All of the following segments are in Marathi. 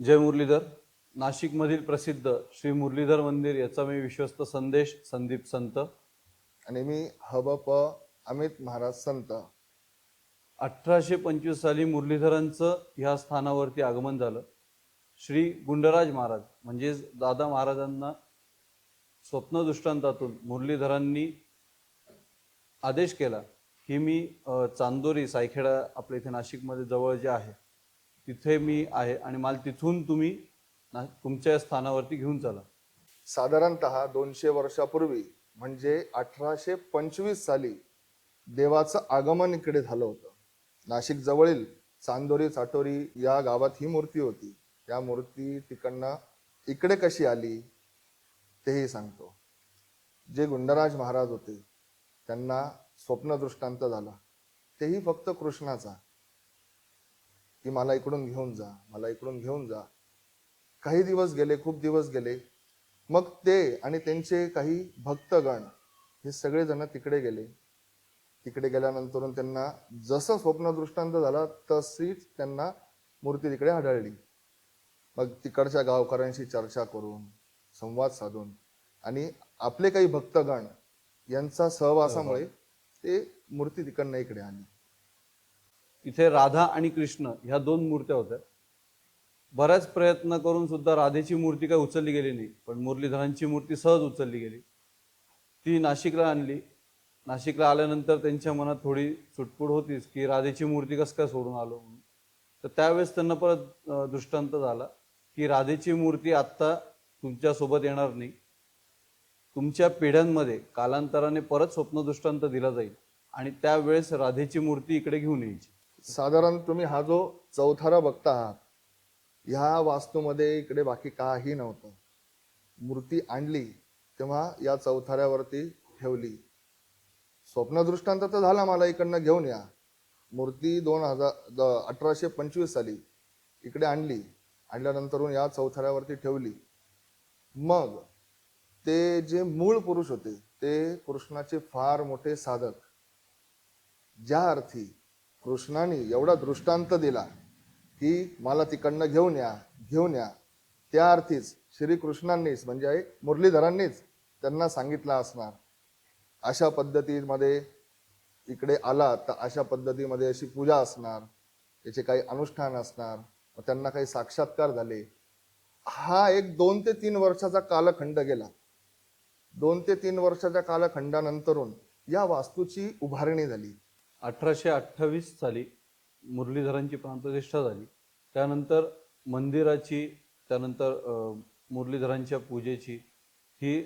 जय मुरलीधर. नाशिकमधील प्रसिद्ध श्री मुरलीधर मंदिर याचा मी विश्वस्त संदेश संदीप संत. आणि मी हबप अमित महाराज संत. अठराशे पंचवीस साली मुरलीधरांचं ह्या स्थानावरती आगमन झालं. श्री गुंडराज महाराज म्हणजेच दादा महाराजांना स्वप्न दृष्टांतातून मुरलीधरांनी आदेश केला की मी चांदोरी सायखेडा आपल्या इथे नाशिकमध्ये जवळ जे आहे तिथे मी आहे आणि मला तिथून तुम्ही ना तुमच्या स्थानावरती घेऊन चला. साधारणत दोनशे वर्षापूर्वी म्हणजे अठराशे पंचवीस साली देवाचं आगमन इकडे झालं होतं. नाशिक जवळील चांदोरी चाटोरी या गावात ही मूर्ती होती. त्या मूर्ती तिकडनं इकडे कशी आली तेही सांगतो. जे गुंडराज महाराज होते त्यांना स्वप्न दृष्टांत झाला. तेही फक्त कृष्णाचा. की मला इकडून घेऊन जा मला इकडून घेऊन जा. काही दिवस गेले खूप दिवस गेले. मग ते आणि त्यांचे काही भक्तगण हे सगळेजण तिकडे गेले. तिकडे गेल्यानंतर त्यांना जसं स्वप्न दृष्टांत झाला तशीच त्यांना मूर्ती तिकडे आढळली. मग तिकडच्या गावकऱ्यांशी चर्चा करून संवाद साधून आणि आपले काही भक्तगण यांचा सहवासामुळे ते मूर्ती तिकडनं इकडे आली. इथे राधा आणि कृष्ण ह्या दोन मूर्त्या होत्या. बऱ्याच प्रयत्न करून सुद्धा राधेची मूर्ती काही उचलली गेली नाही पण मुरलीधरांची मूर्ती सहज उचलली गेली. ती नाशिकला आणली. नाशिकला आल्यानंतर त्यांच्या मनात थोडी सुटपूट होतीच की राधेची मूर्ती कसं काय सोडून आलो म्हणून. तर त्यावेळेस त्यांना परत दृष्टांत झाला की राधेची मूर्ती आत्ता तुमच्यासोबत येणार नाही. तुमच्या पिढ्यांमध्ये कालांतराने परत स्वप्न दृष्टांत दिला जाईल आणि त्यावेळेस राधेची मूर्ती इकडे घेऊन यायची. साधारण तुम्ही हा जो चौथारा बघता आहात ह्या वास्तूमध्ये इकडे बाकी काही नव्हतं. मूर्ती आणली तेव्हा या चौथाऱ्यावरती ठेवली. स्वप्नदृष्टांत तर झाला मला इकडनं घेऊन या. मूर्ती दोन हजार अठराशे पंचवीस साली इकडे आणली आणल्यानंतर या चौथाऱ्यावरती ठेवली. मग ते जे मूळ पुरुष होते ते कृष्णाचे फार मोठे साधक. ज्या अर्थी कृष्णाने एवढा दृष्टांत दिला की मला तिकडनं घेऊन या घेऊन या. त्या अर्थीच श्रीकृष्णांनीच म्हणजे मुरलीधरांनीच त्यांना सांगितलं असणार. अशा पद्धतीमध्ये इकडे आला तर अशा पद्धतीमध्ये अशी पूजा असणार त्याचे काही अनुष्ठान असणार मग त्यांना काही साक्षात्कार झाले. हा एक दोन ते तीन वर्षाचा कालखंड गेला. दोन ते तीन वर्षाच्या कालखंडानंतरून या वास्तूची उभारणी झाली. अठराशे अठ्ठावीस साली मुरलीधरांची प्राणप्रतिष्ठा झाली. त्यानंतर मंदिराची त्यानंतर मुरलीधरांच्या पूजेची ही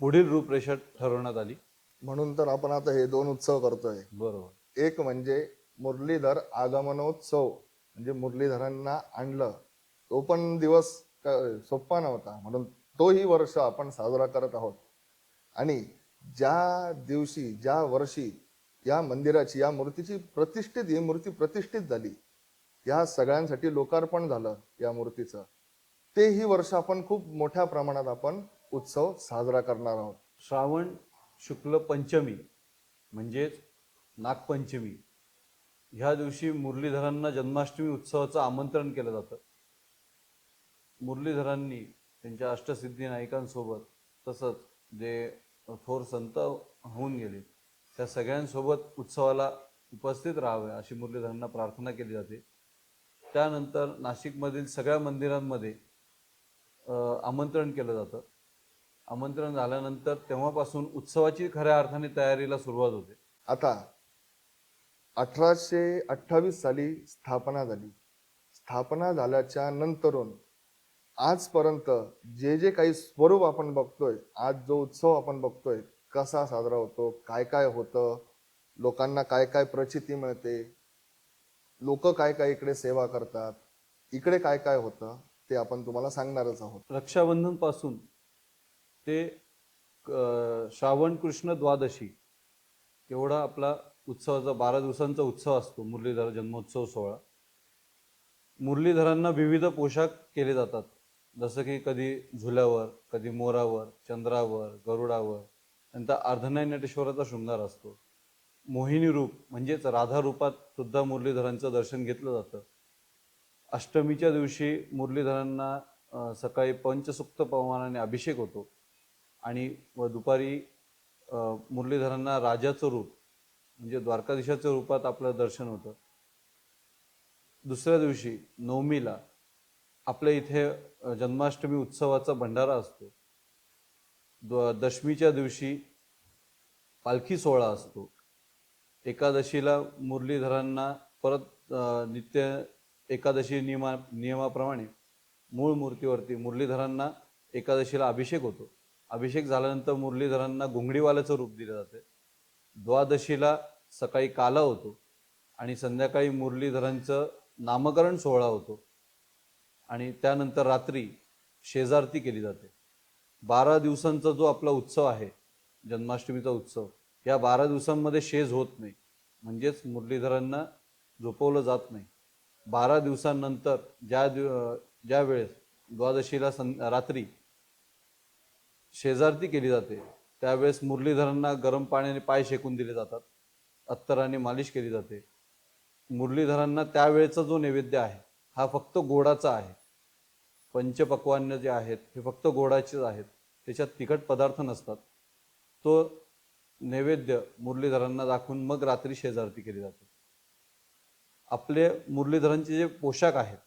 पुढील रूपरेषा ठरवण्यात आली. म्हणून तर आपण आता हे दोन उत्सव करतोय. बरोबर. एक म्हणजे मुरलीधर आगमनोत्सव म्हणजे मुरलीधरांना आणलं. तो पण दिवस सोपा नव्हता. म्हणून तोही वर्ष आपण साजरा करत आहोत. आणि ज्या दिवशी ज्या वर्षी या मंदिराची या मूर्तीची प्रतिष्ठित ही मूर्ती प्रतिष्ठित झाली. या सगळ्यांसाठी लोकार्पण झालं या मूर्तीचं. तेही वर्ष आपण खूप मोठ्या प्रमाणात आपण उत्सव साजरा करणार आहोत. श्रावण शुक्ल पंचमी म्हणजेच नागपंचमी. ह्या दिवशी मुरलीधरांना जन्माष्टमी उत्सवाचं आमंत्रण केलं जातं. मुरलीधरांनी त्यांच्या अष्टसिद्धी नायकांसोबत तसंच जे थोर संत होऊन गेले त्या सगळ्यांसोबत उत्सवाला उपस्थित राहावे अशी मुरलीधरांना प्रार्थना केली जाते. त्यानंतर नाशिकमधील सगळ्या मंदिरांमध्ये आमंत्रण केलं जातं. आमंत्रण झाल्यानंतर तेव्हापासून उत्सवाची खऱ्या अर्थाने तयारीला सुरुवात होते. आता अठराशे अठ्ठावीस साली स्थापना झाली. स्थापना झाल्याच्या नंतरून आजपर्यंत जे जे काही स्वरूप आपण बघतोय आज जो उत्सव आपण बघतोय कसा साजरा होतो काय काय होतं लोकांना काय काय प्रचिती मिळते लोक काय काय इकडे सेवा करतात इकडे काय काय होतं ते आपण तुम्हाला सांगणारच आहोत. रक्षाबंधनपासून ते श्रावण कृष्ण द्वादशी एवढा आपला उत्सवाचा बारा दिवसांचा उत्सव असतो मुरलीधर जन्मोत्सव सोहळा. मुरलीधरांना विविध पोशाख केले जातात. जसं की कधी झुल्यावर कधी मोरावर चंद्रावर गरुडावर नंतर अर्धनाय नटेश्वराचा शृंगार असतो. मोहिनी रूप म्हणजेच राधा रूपात सुद्धा मुरलीधरांचं दर्शन घेतलं जातं. अष्टमीच्या दिवशी मुरलीधरांना सकाळी पंचसुक्त पवमानाने अभिषेक होतो आणि व दुपारी मुरलीधरांना राजाचं रूप म्हणजे द्वारकाधीशाच्या रूपात आपलं दर्शन होतं. दुसऱ्या दिवशी नवमीला आपल्या इथे जन्माष्टमी उत्सवाचा भंडारा असतो. द दशमीच्या दिवशी पालखी सोहळा असतो. एकादशीला मुरलीधरांना परत नित्य एकादशी नियमा नियमाप्रमाणे मूळ मूर्तीवरती मुरलीधरांना एकादशीला अभिषेक होतो. अभिषेक झाल्यानंतर मुरलीधरांना घुंगडीवाल्याचं रूप दिलं जाते. द्वादशीला सकाळी काला होतो आणि संध्याकाळी मुरलीधरांचं नामकरण सोहळा होतो आणि त्यानंतर रात्री शेजारती केली जाते. बारा दिवसांचा जो आपला उत्सव आहे जन्माष्टमीचा उत्सव या बारा दिवसांमध्ये शेज होत नाही. म्हणजेच मुरलीधरांना झोपवलं जात नाही. बारा दिवसांनंतर ज्या दिव ज्या वेळेस द्वादशीला सं रात्री शेजारती केली जाते त्यावेळेस मुरलीधरांना गरम पाण्याने पाय शेकून दिले जातात अत्तराने मालिश केली जाते. मुरलीधरांना त्यावेळेचा जो नैवेद्य आहे हा फक्त गोडाचा आहे. पंचपक्वान्न जे आहेत हे फक्त गोडाचेच आहेत. त्याच्यात तिखट पदार्थ नसतात. तो नैवेद्य मुरलीधरांना दाखवून मग रात्री शेजारती केली जाते. आपले मुरलीधरांचे जे पोशाख आहेत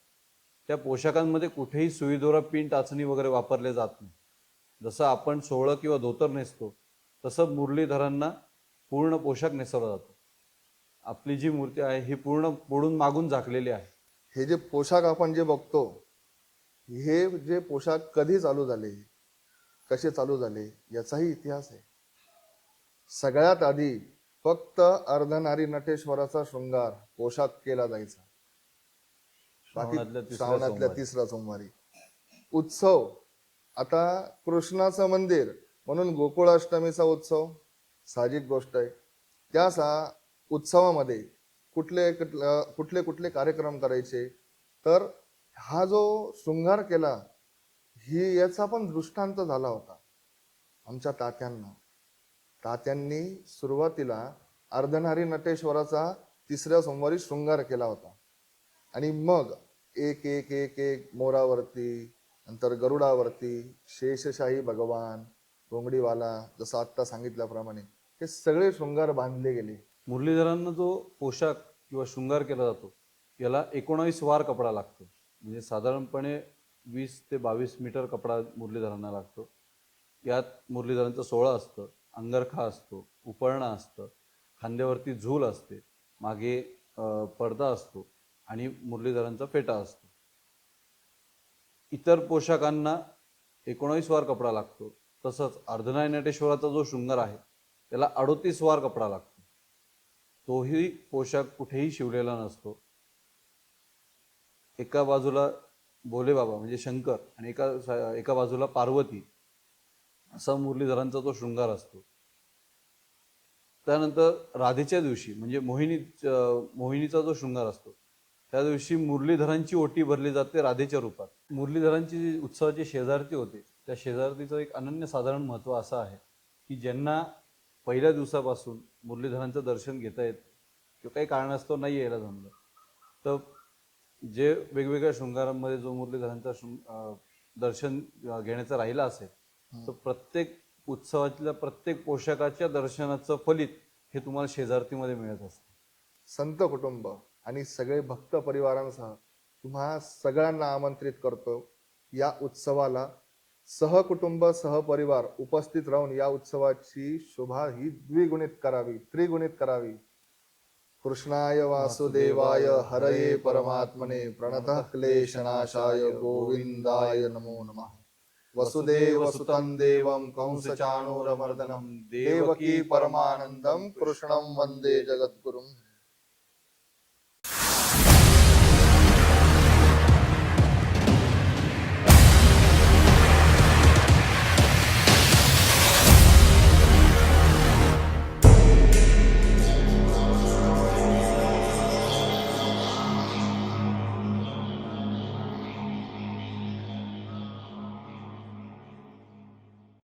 त्या पोशाखांमध्ये कुठेही सुईदोरा पिन टाचणी वगैरे वापरले जात नाही. जसं आपण सोहळं किंवा धोतर नेसतो तसं मुरलीधरांना पूर्ण पोशाख नेसवला जातो. आपली जी मूर्ती आहे ही पूर्ण पुढून मागून झाकलेली आहे. हे जे पोशाख आपण जे बघतो हे जे पोशाख कधी चालू झाले कसे चालू झाले याचाही इतिहास आहे. सगळ्यात आधी फक्त अर्धनारी नटेश्वराचा शृंगार पोशाख केला जायचा. श्रावणातल्या बाकी तिसऱ्या श्रावणातल्या सोमवारी. तिसरा सोमवारी. उत्सव. आता कृष्णाचं मंदिर म्हणून गोकुळाष्टमीचा उत्सव साहजिक गोष्ट आहे. त्या सा उत्सवामध्ये कुठले कुठलं- कुठले कुठले कार्यक्रम करायचे? तर हा जो शृंगार केला ही याचा पण दृष्टांत झाला होता आमच्या तात्यांना. तात्यांनी सुरुवातीला अर्धनारी नटेश्वराचा तिसऱ्या सोमवारी शृंगार केला होता. आणि मग एक एक एक एक मोरावरती नंतर गरुडावरती शेषशाही भगवान घोंगडीवाला जसं आत्ता सांगितल्याप्रमाणे हे सगळे शृंगार बांधले गेले. मुरलीधरांना जो पोशाख किंवा शृंगार केला जातो याला एकोणावीस वार कपडा लागतो. म्हणजे साधारणपणे वीस ते बावीस मीटर कपडा मुरलीधरांना लागतो. यात मुरलीधरांचं सोहळं असतं अंगरखा असतो उपरणा असतं खांद्यावरती झूल असते मागे पडदा असतो आणि मुरलीधरांचा फेटा असतो. इतर पोशाखांना एकोणावीस वार कपडा लागतो. तसंच अर्धनायनटेश्वराचा जो शृंगार आहे त्याला अडोतीस वार कपडा लागतो. तोही पोशाख कुठेही शिवलेला नसतो. एका बाजूला भोले बाबा म्हणजे शंकर आणि एका एका बाजूला पार्वती असा मुरलीधरांचा तो शृंगार असतो. त्यानंतर राधेच्या दिवशी म्हणजे मोहिनी मोहिनीचा जो शृंगार असतो त्या दिवशी मुरलीधरांची ओटी भरली जाते राधेच्या रूपात. मुरलीधरांची जी उत्सवाची शेजारती होते त्या शेजारतीचं एक अनन्य साधारण महत्त्व असं आहे की ज्यांना पहिल्या दिवसापासून मुरलीधरांचं दर्शन घेता येत किंवा काही कारणास्तव नाही यायला जमलं तर जे वेगवेगळ्या शृंगारांमध्ये जो मुरलीधरांचा दर्शन घेण्याचा राहिला असेल तर प्रत्येक उत्सवातल्या प्रत्येक पोशाखाच्या दर्शनाचं फलित हे तुम्हाला शेजारतीमध्ये मिळत असतं. संत कुटुंब आणि सगळे भक्त परिवारांसह तुम्हा सगळ्यांना आमंत्रित करतो. या उत्सवाला सहकुटुंब सहपरिवार उपस्थित राहून या उत्सवाची शोभा ही द्विगुणित करावी त्रिगुणित करावी. कृष्णाय वासुदेवाय हरये परमात्मने प्रणतः क्लेशनाशाय गोविंदाय नमो नमः वसुदेव सुतं देवं कंसचाणूरमर्दनं देवकी परमानन्दं कृष्णं वन्दे जगद्गुरुम्।